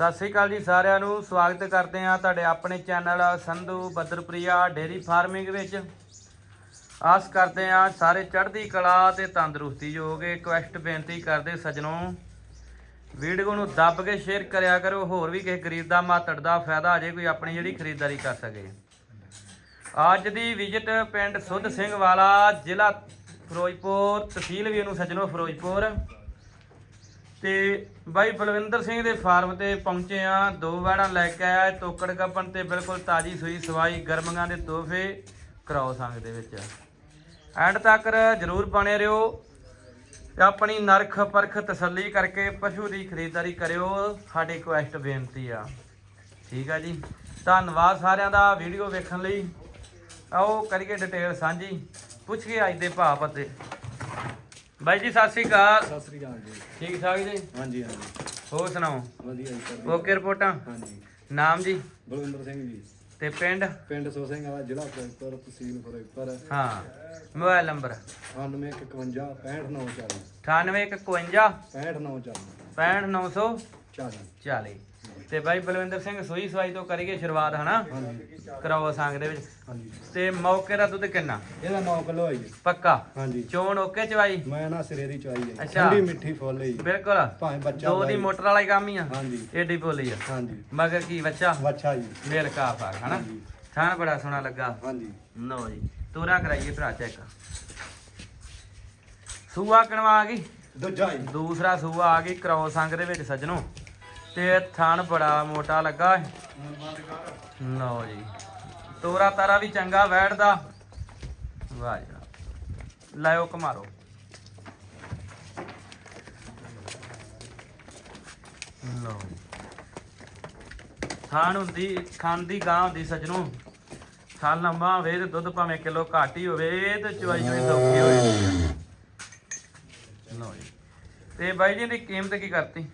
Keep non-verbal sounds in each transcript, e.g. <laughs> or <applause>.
ਸਤਿ ਸ੍ਰੀ ਅਕਾਲ ਜੀ ਸਾਰਿਆਂ ਨੂੰ, ਸਵਾਗਤ ਕਰਦੇ ਹਾਂ ਤੁਹਾਡੇ ਆਪਣੇ ਚੈਨਲ ਸੰਧੂ ਬੱਦਰਪ੍ਰਿਆ ਡੇਰੀ ਫਾਰਮਿੰਗ ਵਿੱਚ। ਆਸ ਕਰਦੇ ਹਾਂ ਸਾਰੇ ਚੜ੍ਹਦੀ ਕਲਾ ਤੇ ਤੰਦਰੁਸਤੀ ਹੋਗੇ ਰਿਕਵੈਸਟ ਬੇਨਤੀ ਕਰਦੇ ਸੱਜਣੋ, ਵੀਡੀਓ ਨੂੰ ਦੱਬ ਕੇ ਸ਼ੇਅਰ ਕਰਿਆ ਕਰੋ, ਹੋਰ ਵੀ ਕਿਸੇ ਗਰੀਬ ਦਾ, ਮਾਤੜ ਦਾ ਫਾਇਦਾ ਅਜੇ ਕੋਈ ਆਪਣੀ ਜਿਹੜੀ ਖਰੀਦਦਾਰੀ ਕਰ ਸਕੇ। ਅੱਜ ਦੀ ਵਿਜ਼ਿਟ ਪਿੰਡ ਸੁੱਧ ਸਿੰਘ ਵਾਲਾ, ਜ਼ਿਲ੍ਹਾ ਫਿਰੋਜ਼ਪੁਰ, ਤਹਿਸੀਲ ਵੀ ਇਹਨੂੰ ਸੱਜਣੋ ਫਿਰੋਜ਼ਪੁਰ। ਤੇ ਬਾਈ ਬਲਵਿੰਦਰ ਸਿੰਘ ਦੇ ਫਾਰਮ ਤੇ ਪਹੁੰਚੇ ਆ ਦੋ ਵੈੜਾਂ ਲੈ ਕੇ ਆਇਆ ਇਹ ਤੋਕੜ ਕੱਪਣ ਤੇ ਬਿਲਕੁਲ ਤਾਜੀ ਸੂਈ ਸਵਾਈ ਗਰਮੀਆਂ ਦੇ ਤੋਹਫੇ ਕਰਾਓ ਸੰਗ ਦੇ ਵਿੱਚ। ਐਂਡ ਤੱਕ ਜਰੂਰ ਬਣੇ ਰਹੋ। ਤੇ ਆਪਣੀ ਨਰਖ ਪਰਖ ਤਸੱਲੀ ਕਰਕੇ ਪਸ਼ੂ ਦੀ ਖਰੀਦਦਾਰੀ ਕਰਿਓ। ਸਾਡੀ ਰਿਕੁਐਸਟ ਬੇਨਤੀ ਆ। ਠੀਕ ਆ ਜੀ। ਧੰਨਵਾਦ ਸਾਰਿਆਂ ਦਾ ਵੀਡੀਓ ਵੇਖਣ ਲਈ। ਆਓ ਕਰੀਏ ਡਿਟੇਲ ਸਾਂਝੀ। ਪੁੱਛ ਕੇ ਅੱਜ ਦੇ ਭਾਅ ਪਤੇ। ਬਾਈ ਜੀ ਸਤਿ ਸ੍ਰੀ ਅਕਾਲ। ਸਤਿ ਸ੍ਰੀ ਅਕਾਲ ਜੀ। ਠੀਕ ਠਾਕ ਜੀ? ਹਾਂਜੀ ਹਾਂਜੀ। ਹੋਰ ਸੁਣਾਓ? ਵਧੀਆ ਜੀ ਸਰ ਓਕੇ ਰਿਪੋਰਟਾਂ? ਹਾਂਜੀ। ਨਾਮ ਜੀ? ਬਲਵਿੰਦਰ ਸਿੰਘ ਜੀ। ਤੇ ਪਿੰਡ? ਪਿੰਡ ਸੋ ਸਿੰਘ ਵਾਲਾ ਜ਼ਿਲ੍ਹਾ ਫਿਰੋਜ਼ਪੁਰ ਤਹਿਸੀਲ ਫਿਰੋਜ਼ਪੁਰ। ਹਾਂ ਮੋਬਾਈਲ ਨੰਬਰ? 9151 65940 9851 65940 65940 40 ਤੇ ਬਾਈ ਬਲਵਿੰਦਰ ਸਿੰਘ ਸੋਈ ਸਵਾਈ ਤੋਂ ਕਰੀਏ ਸ਼ੁਰੂਆਤ ਹਨਾ? ਕਰਾਓ ਸੰਗ ਦੇ ਵਿੱਚ। ਹਾਂਜੀ। ਤੇ ਮੌਕੇ ਦਾ ਦੁੱਧ ਕਿੰਨਾ? ਇਹਦਾ 9 ਕਿਲੋ ਹੈ ਜੀ। ਪੱਕਾ? ਹਾਂਜੀ। ਚੋਣ ਓਕੇ ਚਵਾਈ? ਮੈਂ ਨਾ ਸਿਰੇ ਦੀ ਚਵਾਈ ਹੈ ਅੱਛਾ। ਠੰਡੀ ਮਿੱਠੀ ਫੁੱਲ ਹੈ ਜੀ। ਬਿਲਕੁਲ। ਭਾਵੇਂ ਬੱਚਾ ਦੋ ਦੀ। ਮੋਟਰ ਵਾਲਾ ਹੀ ਕੰਮ ਹੀ ਆ। ਹਾਂਜੀ। ਏਡੀ ਬੋਲੀ ਆ। ਹਾਂਜੀ। ਮਗਰ ਕੀ ਬੱਚਾ ਵੱਛਾ ਜੀ। ਮੇਲ ਕਾਫ ਆ ਹਨਾ। ਥਾਣ ਬੜਾ ਸੋਹਣਾ ਲੱਗਾ। ਹਾਂਜੀ। ਲਓ ਜੀ। ਤੋਰਾ ਕਰਾਈਏ ਭਰਾ ਚੈੱਕ। ਸੂਆ ਕਣਵਾ ਆ ਗਈ? ਦੂਜਾ ਜੀ। ਦੂਸਰਾ ਸੂਆ ਆ ਗਈ। ਕ੍ਰੋਸ ਸੰਗ ਦੇ ਵਿੱਚ ਸੱਜਣੋ। ਤੇ ਥਣ ਬੜਾ ਮੋਟਾ ਲੱਗਾ ਹੈ। ਲਓ ਜੀ। ਤੋਰਾ ਤਾਰਾ ਵੀ ਚੰਗਾ ਬੈਠਦਾ। ਵਾਹ ਜੀ ਵਾਹ। ਲਾਇਓ ਕਮਾਰੋ ਲਓ ਥਾਣ ਹੁੰਦੀ ਖਾਂਦੀ ਗਾਂ ਹੁੰਦੀ ਸੱਜਣੋ। ਸਾਲ ਲੰਬਾ ਹੋਵੇ ਤੇ ਦੁੱਧ ਭਾਵੇਂ ਕਿਲੋ ਘੱਟ ਹੀ ਹੋਵੇ ਤੇ ਚਵਾਈ ਚਵਾਈ ਸੌਖੀ ਹੋ ਜਾਂਦੀ ਲਓ ਜੀ। ਤੇ ਬਾਈ ਜੀ ਦੀ ਕੀਮਤ ਕੀ ਕਰਤੀ?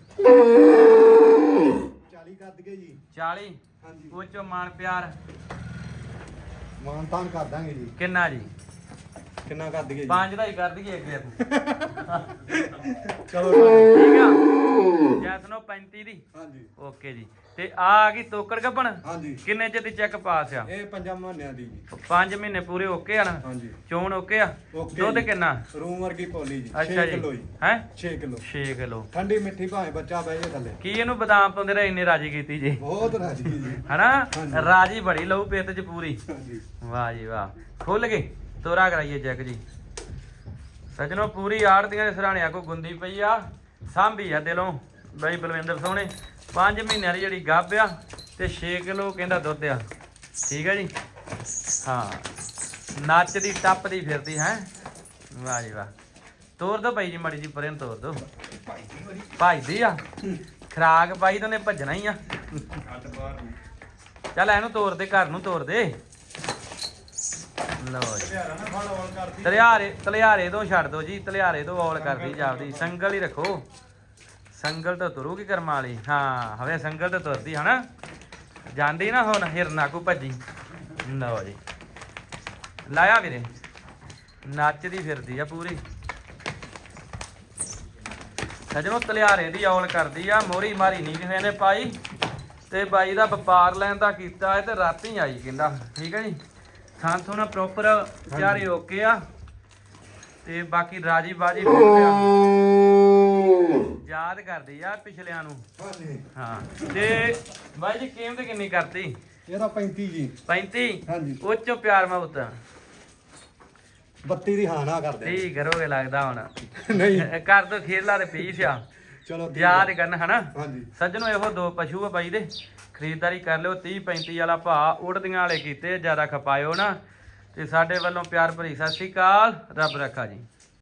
40 ਕਰ ਦਈਏ ਜੀ। 40 ਹਾਂਜੀ। ਉਹ ਚੋਂ ਮਾਨ ਪਿਆਰ। ਮਾਨ ਤਾਨ ਕਰ ਦਾਂਗੇ ਜੀ। ਕਿੰਨਾ ਜੀ? ਕਿੰਨਾ ਕਰ ਦਈਏ ਜੀ। ਪੰਜ ਦਾ ਹੀ ਕਰ ਦਈਏ ਇੱਕ <laughs> ਚਲੋ ਠੀਕ ਆ? ਜੈਸਨੋ 35 ਦੀ? ਹਾਂਜੀ। ਓਕੇ ਜੀ। ਤੇ ਆ ਆ ਗਈ ਤੋਕੜ ਗੱਬਣ? ਹਾਂਜੀ। ਕਿੰਨੇ ਚ ਦੀ ਚੈੱਕ ਪਾਸ ਆ? ਇਹ ਪੰਜਾਂ ਮਹੀਨਿਆਂ ਦੀ ਜੀ। 5 ਮਹੀਨੇ ਪੂਰੇ ਓਕੇ ਆ ਨਾ? ਹਾਂਜੀ। ਚੋਣ ਓਕੇ ਆ? ਓਕੇ ਦੁੱਧ ਜੀ। ਕਿੰਨਾ? ਰੂਮ ਵਰਗੀ ਪੋਲੀ ਜੀ। 6 ਅੱਛਾ ਕਿਲੋ ਜੀ। ਜੀ। ਹੈ? 6 ਕਿਲੋ। 6 ਕਿਲੋ। ਠੰਡੀ ਮਿੱਠੀ ਭਾਵੇਂ ਬੱਚਾ ਬਹਿ ਜੇ ਥੱਲੇ। ਕੀ ਇਹਨੂੰ ਬਦਾਮ ਪਾਉਂਦੇ ਰਹੇ ਇੰਨੇ ਰਾਜੀ ਕੀਤੀ ਜੀ? ਬਹੁਤ ਰਾਜੀ ਜੀ। ਹਨਾ? ਹਾਂਜੀ। ਰਾਜੀ ਬੜੀ ਲਊ ਪਿੱਤ ਚ ਪੂਰੀ। ਹਾਂਜੀ। ਵਾਹ ਜੀ ਵਾਹ। ਖੁੱਲ ਗਏ ਤੋਰਾ ਕਰਾਈਏ ਚੈੱਕ ਜੀ। ਸਜਣੋ ਪੂਰੀ ਆੜਤੀਆਂ ਦੇ ਸਰਾਣਿਆਂ ਕੋ ਗੁੰਦੀ ਪਈ ਆ? ਸਾਂਭੀ ਆ ਦਿਲੋਂ। ਬਾਈ ਬਲਵਿੰਦਰ ਸੋਹਣੇ 5 ਮਹੀਨਿਆਂ ਦੀ ਜਿਹੜੀ ਗੱਭ ਆ ਤੇ 6 ਕਿਲੋ ਕਹਿੰਦਾ ਦੁੱਧ ਆ। ਠੀਕ ਹੈ ਜੀ? ਹਾਂ। ਨੱਚਦੀ, ਟੱਪਦੀ ਫਿਰਦੀ, ਹੈ? ਵਾਹ ਜੀ ਵਾਹ। ਤੋਰ ਦੋ ਭਾਈ ਜੀ, ਮੜੀ ਜੀ ਪਰੇ ਨੂੰ ਤੋਰ ਦੋ। ਭੱਜਦੀ ਆ? ਖਰਾਕ ਪਾਈ ਤਾਂ ਨੇ ਭੱਜਣਾ ਹੀ ਆ। ਚੱਲ ਇਹਨੂੰ ਤੋਰ ਦੇ, ਘਰ ਨੂੰ ਤੋਰ ਦੇ। ਲਓ ਜੀ। ਤਲਿਆਰੇ ਤਲਿਆਰੇ ਤੋਂ ਛੱਡ ਦੋ ਜੀ, ਤਲਿਆਰੇ ਤੋਂ ਔਲ ਕਰਦੀ ਜਾਪਦੀ। ਸੰਗਲ ਹੀ ਰੱਖੋ। ਸੰਗਲ ਤੋਂ ਤੁਰੂਗੀ ਕਰਮਾਂ ਵਾਲੀ। ਹਾਂ ਹਵੇ ਸੰਗਲ ਤੋਂ ਤੁਰਦੀ ਹਨਾ। ਜਾਂਦੀ ਨਾ ਹੁਣ ਹਿਰਨਾ ਕੋ ਭੱਜੀ। ਲਓ ਜੀ। ਲਾਇਆ ਵੀਰੇ। ਨੱਚਦੀ ਫਿਰਦੀ ਆ ਪੂਰੀ। ਸਜਣੋ ਤਲਿਆਰੇ ਦੀ ਔਲ ਕਰਦੀ ਆ ਮੋਰੀ ਮਾਰੀ ਨਹੀਂ ਕਿਸੇ ਨੇ ਪਾਈ। ਤੇ ਬਾਈ ਦਾ ਵਪਾਰ ਲੈਣ ਦਾ ਕੀਤਾ ਹੈ ਤੇ ਰਾਤੀ ਆਈ ਕਹਿੰਦਾ। ਠੀਕ ਹੈ ਜੀ। ਥਾਂ ਥੋਣਾ ਪ੍ਰੋਪਰ ਚਾਰੇ ਓਕੇ ਆ। ਤੇ ਬਾਕੀ ਰਾਜੀ ਬਾਜੀ ਫੁੱਲ ਆ ਯਾਦ ਕਰਦੀ ਆ ਪਿਛਲਿਆਂ ਨੂੰ। ਹਾਂਜੀ। ਹਾਂ। ਤੇ ਬਾਈ ਜੀ ਕੀਮਤ ਕਿੰਨੀ ਕਰਤੀ? ਇਹਦਾ 35 ਜੀ। 35 ਹਾਂਜੀ। ਉਹ ਚੋਂ ਪਿਆਰ ਮੈਂ ਉਤਾਂ 32 ਦੀ ਹਾਂ ਨਾ ਕਰਦੇ ਠੀਕ ਕਰੋਗੇ ਲੱਗਦਾ ਹੁਣ। ਨਹੀਂ। <laughs> ਕਰ ਦੋ ਖੇਲਾ ਤੇ ਪੀਸ ਆ। ਚਲੋ ਯਾਦ ਕਰਨ ਹਨਾ? ਹਾਂਜੀ। ਸੱਜਣੋ ਇਹੋ ਦੋ ਪਸ਼ੂ ਆ ਬਾਈ ਦੇ। ਖਰੀਦਦਾਰੀ ਕਰ ਲਿਓ 30 35 ਵਾਲਾ ਭਾਅ ਉੜਦੀਆਂ ਵਾਲੇ ਕੀਤੇ ਜ਼ਿਆਦਾ ਖਪਾਇਓ ਨਾ। ਤੇ ਸਾਡੇ ਵੱਲੋਂ ਪਿਆਰ ਭਰੀ ਸਤਿ ਸ਼੍ਰੀ ਅਕਾਲ। ਰੱਬ ਰੱਖਾ ਜੀ।